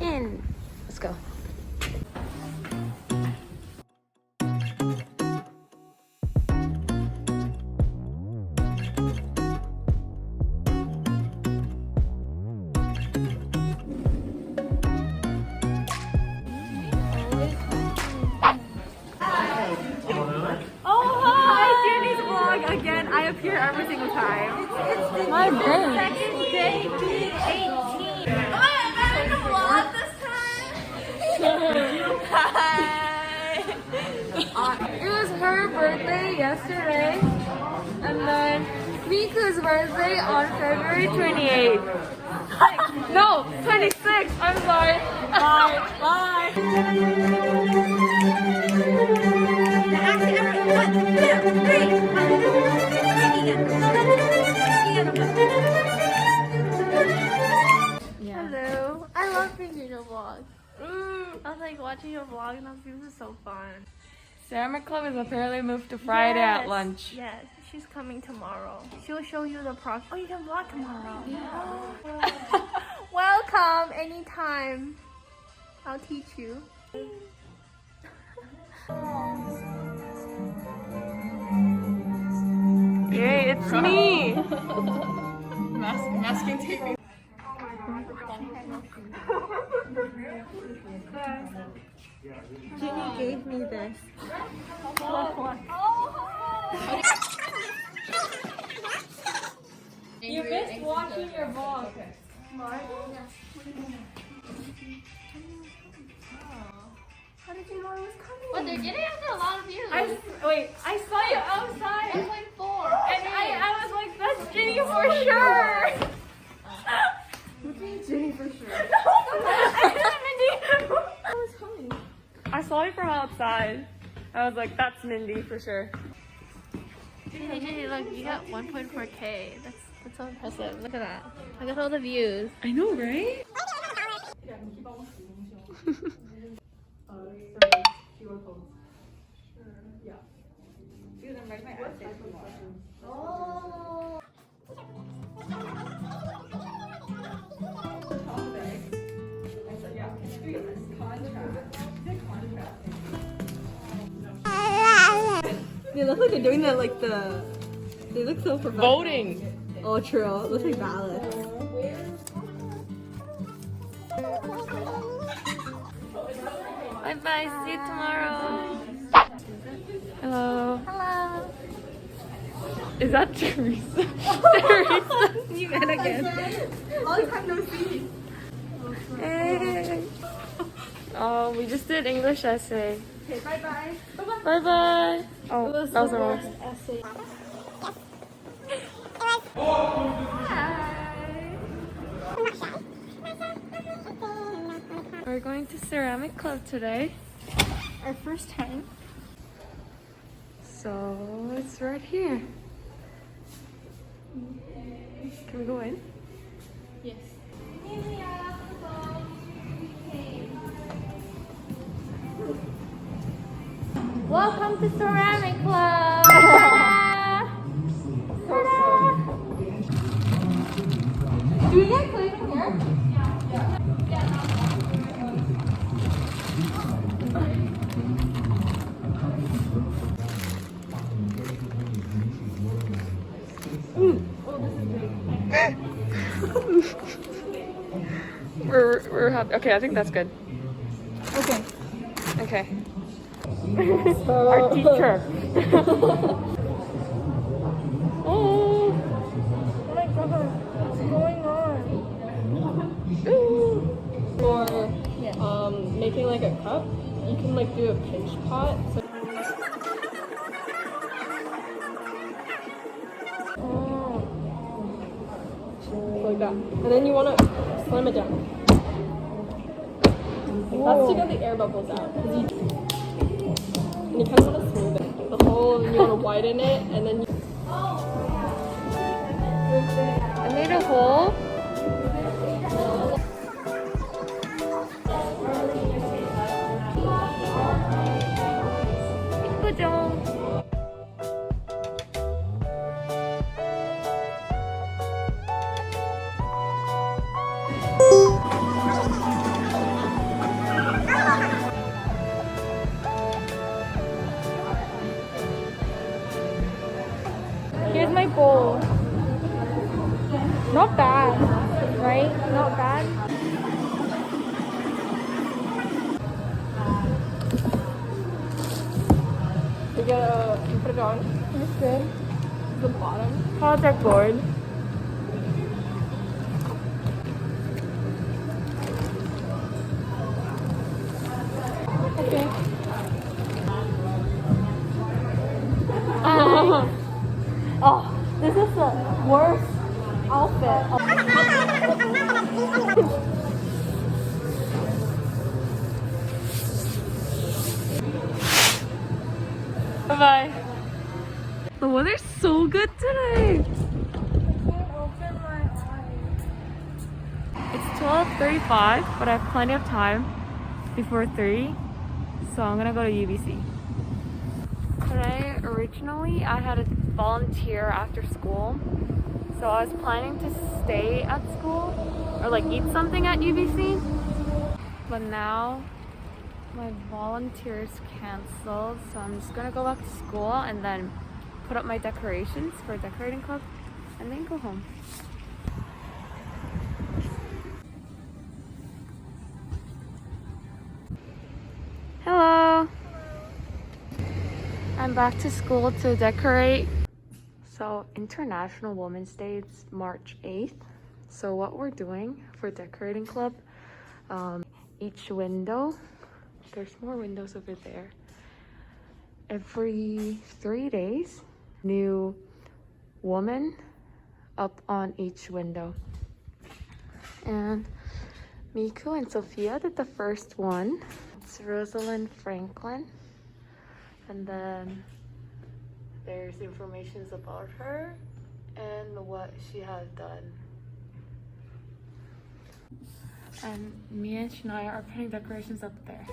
in. Let's go. Oh, hi! Danny's vlog again. I appear every single time. My brain. Second day, birthday yesterday, and then Miku's birthday on February 28th. no, 26th. I'm sorry. Bye. Bye. Hello. I love being in your vlog. Mm. I was like watching your vlog and I was like, this is so fun. Ceramic Club is apparently moved to Friday at lunch. Yes, she's coming tomorrow. She'll show you the process. Oh, you can vlog tomorrow. Welcome anytime. I'll teach you. Yay, it's me. Ginny gave me this. You missed watching your vlog. How did you know I was coming? But they're getting after a lot of views. I wait. I saw you outside, It's like four. and I, I was like, "That's Ginny for oh sure." Ginny for sure. I saw you from outside. I was like, "That's Mindy for sure." Hey, Jenny, look, you got 1.4k. That's that's so impressive. Look at that. Look at all the views. I know, right? They look like they're doing that like the. They look so professional. Voting. Oh, true. It looks like ballots. Bye bye. See you tomorrow. Hello. Hello. Is that Teresa? Teresa. You met again. Long time no see. Hey. Oh, we just did English essay. Okay, bye bye. bye bye. Bye bye. Oh, that was the wrong. essay. We're going to ceramic club today. Our first time. So it's right here. Can we go in? Yes. Welcome to Ceramic Club. Do we get clean in here? We're, we're happy. Okay, I think that's good. Okay. Okay. Our teacher. oh. Oh my god, what's going on? For um, making like a cup, you can like do a pinch pot. So like that, and then you want to slam it down. That's to get the air bubbles out. And you kind of want to smooth it. The hole, and you want to widen it, and then you. I made a hole. Oh. Not bad, right? Not bad. You get a, you put it on That's good. the bottom. Project board. The weather's so good today. It's 12:35, but I have plenty of time before 3, so I'm gonna go to UBC. Today, originally, I had a volunteer after school, so I was planning to stay at school or like eat something at UBC, but now my volunteer's canceled, so I'm just gonna go back to school and then put up my decorations for a decorating club and then go home. Hello. I'm back to school to decorate. So International Women's Day is March 8th. So what we're doing for decorating club, um, each window, there's more windows over there. Every three days, new woman up on each window. And Miku and Sophia did the first one. It's Rosalind Franklin. And then there's information about her and what she has done. And me and Shania are putting decorations up there.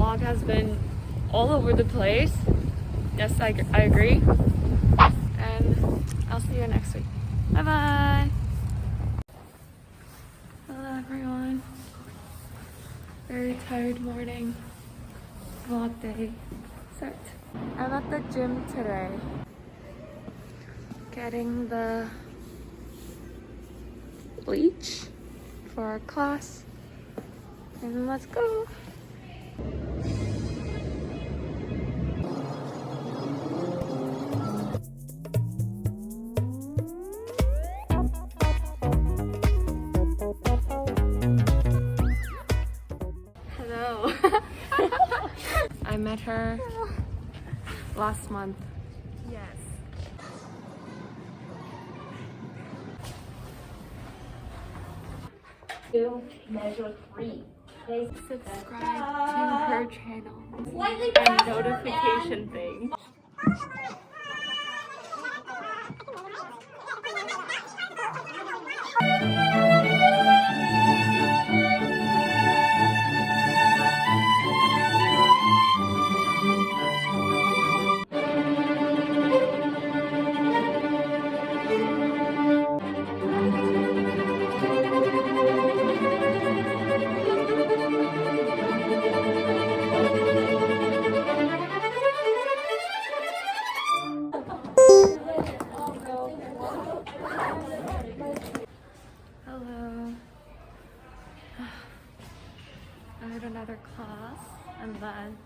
Vlog has been all over the place. Yes, I, I agree. And I'll see you next week. Bye bye. Hello, everyone. Very tired morning. Vlog day. Start. I'm at the gym today. Getting the bleach for our class. And let's go. Hello. I met her last month. Yes. Two, measure three. Subscribe to her channel and notification thing. Hello. I had another class and then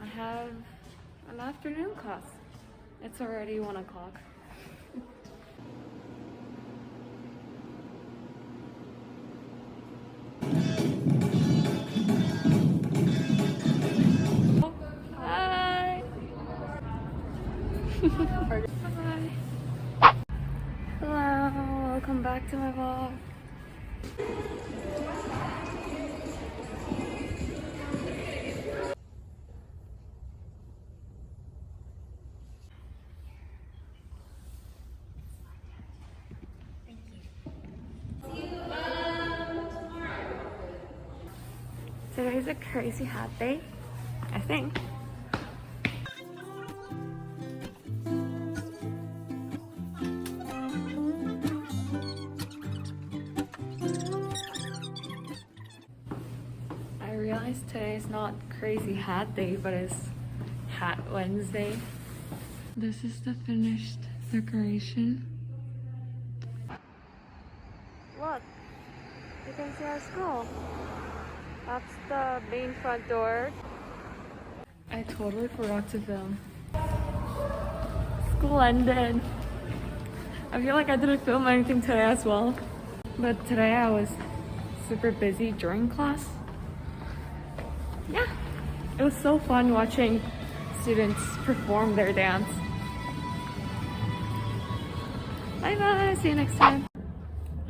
I have an afternoon class. It's already one o'clock. Hi. Bye. Welcome back to my vlog. Today's a crazy hot day, I think. Crazy hot day, but it's hot Wednesday. This is the finished decoration. Look, you can see our school. That's the main front door. I totally forgot to film. School ended. I feel like I didn't film anything today as well. But today I was super busy during class. It was so fun watching students perform their dance. Bye bye, see you next time.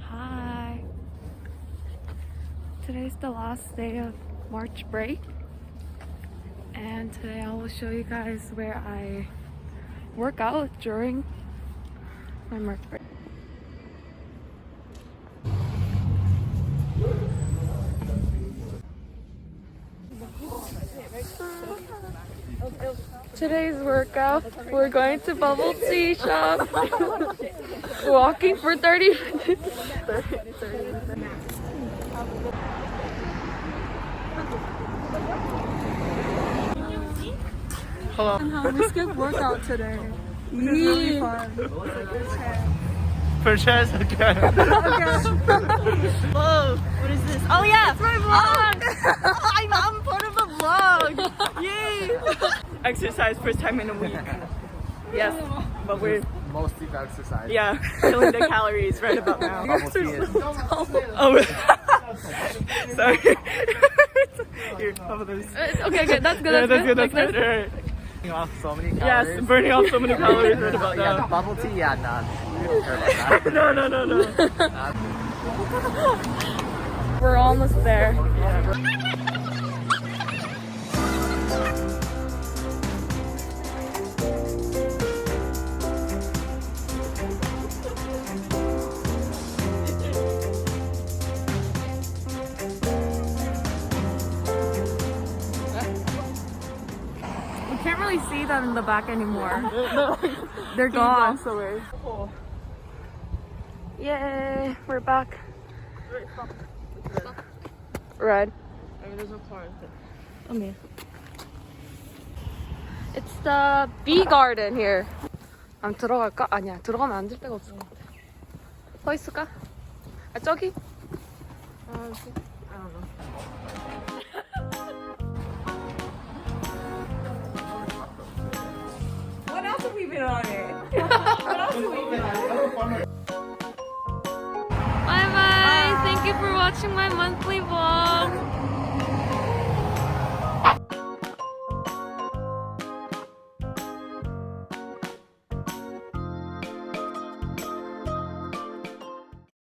Hi. Today's the last day of March break. And today I will show you guys where I work out during my March break. Today's workout, we're going to bubble tea shop. Walking for 30 minutes. We skipped workout today. Really fun. Purchase again. Whoa, what is this? Oh yeah, it's my vlog. I'm, I'm part of the vlog. Yay! Exercise first time in a week. Yes, but we're Most deep exercise. yeah killing the calories right about now. Bubble tea is Oh, sorry. Here, some of those. Okay, good. That's good. Yeah, That's, that's good. That's good. All right. burning off so many Yes, calories. burning off so many calories right about yeah, now. bubble tea, yeah, nah. Don't care about that. No, no, no, no. We're almost there. We really see them in the back anymore. They're gone. Blocks away. Yay, we're back. Red. I mean, there's no car. Okay. It's the bee garden here. 안 들어갈까? 아니야, 들어가면 앉을 데가 없을 것 같아. 서 있을까? 아, 저기? What Bye bye. Thank you for watching my monthly vlog.